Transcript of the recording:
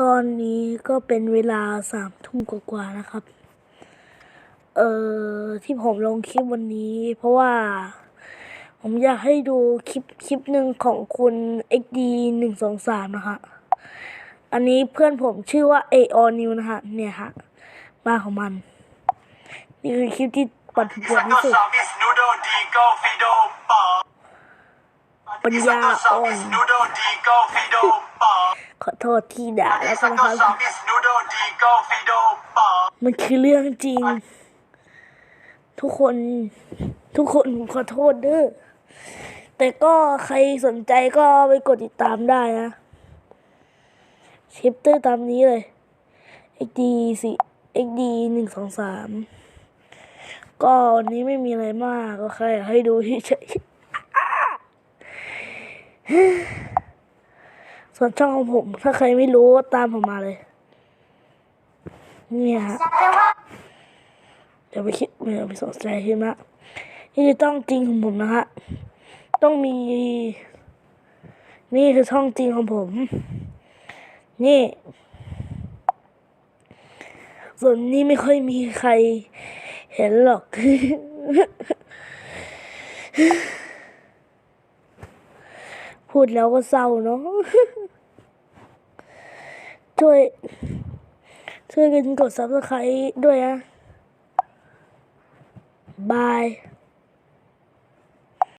ตอนนี้ก็เป็นเวลาสามทุ่มกว่าๆนะครับ เอ่อที่ผมลงคลิปวันนี้ เพราะว่า ผมอยากให้ดูคลิปคลิปหนึ่งของคุณ XD หนึ่งสองสามนะฮะอันนี้เพื่อนผมชื่อว่า a o New นะฮะเนี่ยฮะบ้านของมัน นี่คือคลิปที่ปัดปวดที่สุด Fido ปัญญาอ่อน Noodle Digo Fido Ba ขอโทษที่ด่าแล้วกันนะครับ Samis Noodle Digo Fido Ba มันคือเรื่องจริง ทุกคนทุกคนผมขอโทษเด้อแต่ก็ใครสนใจก็ไปกดติดตามได้นะชิปเตอร์ตามนี้เลย xd สี่ xd หนึ่งสองสามก็วันนี้ไม่มีอะไรมากก็แค่ให้ดูเฉยๆ ส่วนช่องของผม ถ้าใครไม่รู้ตามผมมาเลย เนี่ยฮะอย่าไปคิดอย่าไปสนใจขึ้นนะนี่คือต้องจริงของผมนะฮะต้องมี นี่คือช่องจริงของผม นี่ ส่วนนี้ไม่ค่อยมีใครเห็นหรอก พูดแล้วก็เศร้าเนาะช่วย ช่วยกันกด subscribe ด้วยนะบาย